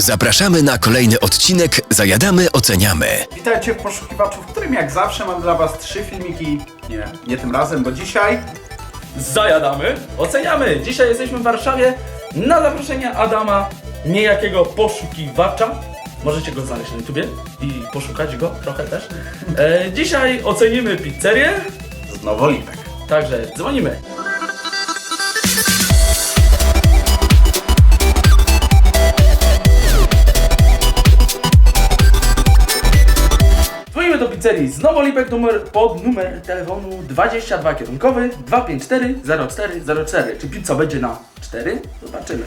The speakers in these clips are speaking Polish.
Zapraszamy na kolejny odcinek Zajadamy, oceniamy. Witajcie w poszukiwaczu, w którym jak zawsze mam dla was trzy filmiki. Nie, nie tym razem, bo dzisiaj Zajadamy, oceniamy. Dzisiaj jesteśmy w Warszawie na zaproszenie Adama, niejakiego poszukiwacza. Możecie go znaleźć na YouTubie i poszukać go trochę też. E, dzisiaj ocenimy pizzerię, z Nowolipek. także dzwonimy. Pizzerii z Nowolipek numer, pod numer telefonu 22 kierunkowy 254 0404. Czy pizza będzie na 4? Zobaczymy.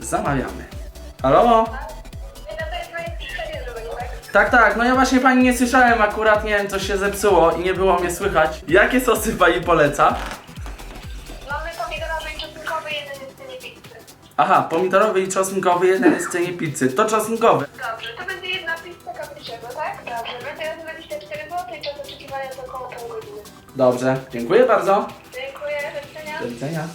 Zamawiamy. Halo? Tak, tak, no ja właśnie pani nie słyszałem akurat, nie wiem, coś się zepsuło i nie było mnie słychać. Jakie sosy pani poleca? Mamy pomidorowy i czosnkowy, jeden jest w cenie pizzy. Aha, pomidorowy i czosnkowy, jeden jest w cenie pizzy. To czosnkowy. Dobrze, to będzie jedna pizza capricciego, tak? Dobrze, będzie 24 zł i czas oczekiwania to około pół godziny. Dobrze, dziękuję bardzo. Dziękuję, do widzenia. Do widzenia.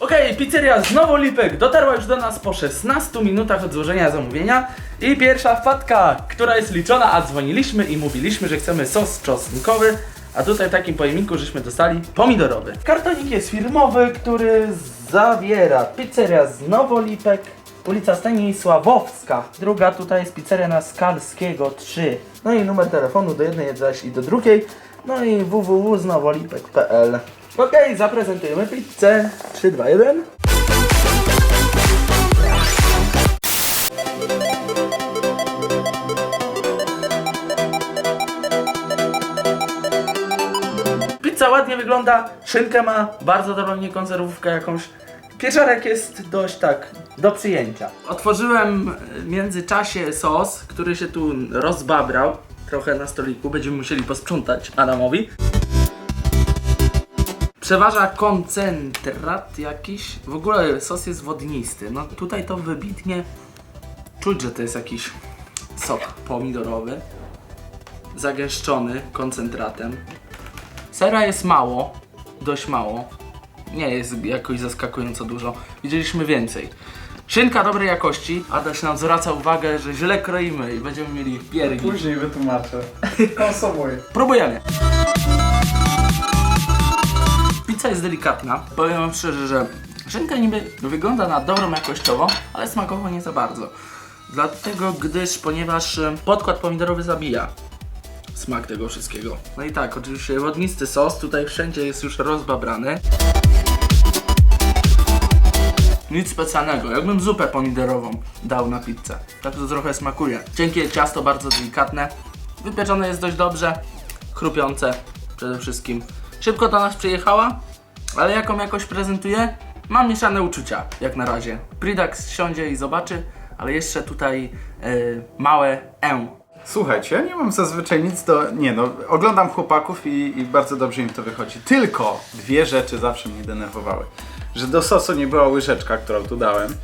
Okej, pizzeria znowu Lipek dotarła już do nas po 16 minutach od złożenia zamówienia i pierwsza wpadka, która jest liczona, a dzwoniliśmy i mówiliśmy, że chcemy sos czosnkowy, a tutaj w takim pojemniku żeśmy dostali pomidorowy. Kartonik jest firmowy, który zawiera pizzeria znowu Lipek, ulica Stanisławowska, druga tutaj jest pizzeria na Skalskiego 3, no i numer telefonu do jednej zaś i do drugiej, no i www.znowolipek.pl Okej, zaprezentujemy pizzę. 3, 2, 1. Pizza ładnie wygląda, szynkę ma, bardzo dobrą niekonserwówkę jakąś. Pieczarek jest dość tak, do przyjęcia. Otworzyłem w międzyczasie sos, który się tu rozbabrał trochę na stoliku. Będziemy musieli posprzątać Adamowi. Przeważa koncentrat jakiś. W ogóle sos jest wodnisty. No tutaj to wybitnie czuć, że to jest jakiś sok pomidorowy. Zagęszczony koncentratem. Sera jest mało, dość mało. Nie jest jakoś zaskakująco dużo. Widzieliśmy więcej. Szynka dobrej jakości. Adaś nam zwraca uwagę, że źle kroimy i będziemy mieli piergi. Później wytłumaczę. Konsumuję. Próbujemy. Pizza jest delikatna. Powiem wam szczerze, że szynka niby wygląda na dobrą jakościowo, ale smakowo nie za bardzo. Dlatego, gdyż, ponieważ e, podkład pomidorowy zabija smak tego wszystkiego. No i tak, oczywiście wodnisty sos, tutaj wszędzie jest już rozbabrany. Nic specjalnego, jakbym zupę pomidorową dał na pizzę. Tak to trochę smakuje. Cienkie ciasto, bardzo delikatne. Wypieczone jest dość dobrze, chrupiące przede wszystkim. Szybko do nas przyjechała, ale jaką jakoś prezentuje? Mam mieszane uczucia, jak na razie. Pridax siądzie i zobaczy, ale jeszcze tutaj e, małe E. Słuchajcie, ja nie mam zazwyczaj nic do... Nie no, oglądam chłopaków i, i bardzo dobrze im to wychodzi. Tylko dwie rzeczy zawsze mnie denerwowały. Że do sosu nie była łyżeczka, którą tu dałem.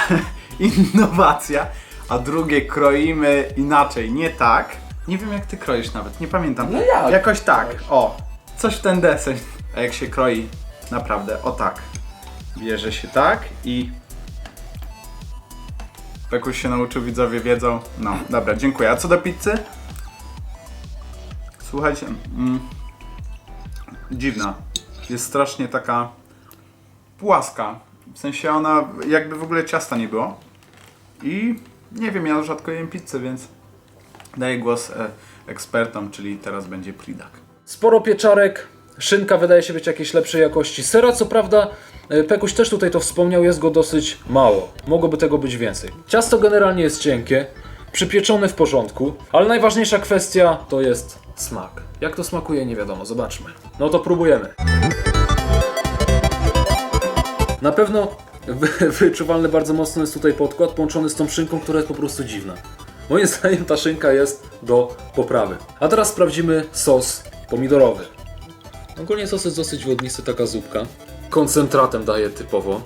Innowacja. A drugie, kroimy inaczej, nie tak. Nie wiem jak ty kroisz nawet, nie pamiętam. No jak? Jakoś tak, o. Coś w ten deseń. A jak się kroi, naprawdę, o tak. Bierze się tak i Pekuś się nauczył, widzowie wiedzą. No, dobra, dziękuję. A co do pizzy? Słuchajcie, mm, dziwna. Jest strasznie taka płaska. W sensie ona, jakby w ogóle ciasta nie było. I nie wiem, ja rzadko jem pizzę, więc daję głos e, ekspertom, czyli teraz będzie Pridak. Sporo pieczarek, szynka wydaje się być jakiejś lepszej jakości. Sera, co prawda, e, Pekuś też tutaj to wspomniał, jest go dosyć mało. Mogłoby tego być więcej. Ciasto generalnie jest cienkie, przypieczone w porządku, ale najważniejsza kwestia to jest smak. Jak to smakuje, nie wiadomo, zobaczmy. No to próbujemy. Na pewno wy- wyczuwalny bardzo mocno jest tutaj podkład połączony z tą szynką, która jest po prostu dziwna. Moim zdaniem ta szynka jest do poprawy. A teraz sprawdzimy sos pomidorowy. Ogólnie sos jest dosyć wodnisty, taka zupka. Koncentratem daje typowo.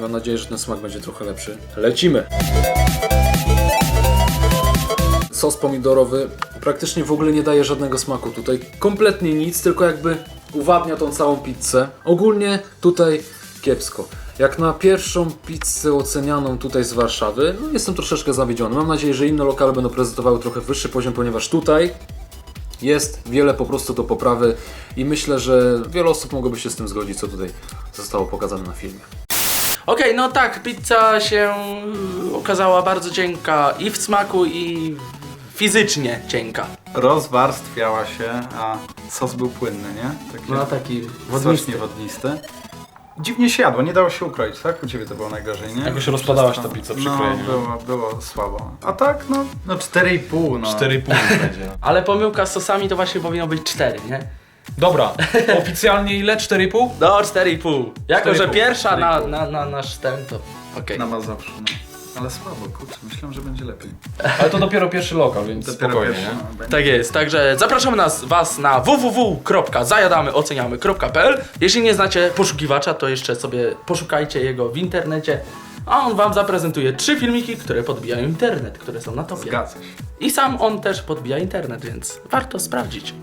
Mam nadzieję, że ten smak będzie trochę lepszy. Lecimy! Sos pomidorowy praktycznie w ogóle nie daje żadnego smaku tutaj. Kompletnie nic, tylko jakby uwadnia tą całą pizzę. Ogólnie tutaj kiepsko. Jak na pierwszą pizzę ocenianą tutaj z Warszawy, no jestem troszeczkę zawiedziony. Mam nadzieję, że inne lokale będą prezentowały trochę wyższy poziom, ponieważ tutaj jest wiele po prostu do poprawy i myślę, że wiele osób mogłoby się z tym zgodzić, co tutaj zostało pokazane na filmie. Okej, no tak, pizza się y, okazała bardzo cienka i w smaku, i fizycznie cienka. Rozwarstwiała się, a sos był płynny, nie? Taki No taki strasznie wodnisty. Dziwnie się jadło, nie dało się ukroić, tak? U Ciebie to było najgorzej, nie? Jakoś rozpadała się Przez to- ta pizza przy No, krojeniu. było, było słabo. A tak, no, no 4,5 no. 4,5 będzie. Ale pomyłka z sosami to właśnie powinno być 4, nie? Dobra, oficjalnie ile? 4,5? No, 4,5. Jako, że 4,5, pierwsza na, 4,5. na, na nasz ten, to okej. Na Mazowszu, no. Ale słabo, kurczę, myślałem, że będzie lepiej. Ale to dopiero pierwszy lokal, więc Dopiero spokojnie, pierwszy, nie? no, będzie. Tak jest, także zapraszamy nas, Was na www.zajadamyoceniamy.pl Jeśli nie znacie poszukiwacza, to jeszcze sobie poszukajcie jego w internecie, a on Wam zaprezentuje trzy filmiki, które podbijają internet, które są na topie. Zgadza się. I sam on też podbija internet, więc warto sprawdzić.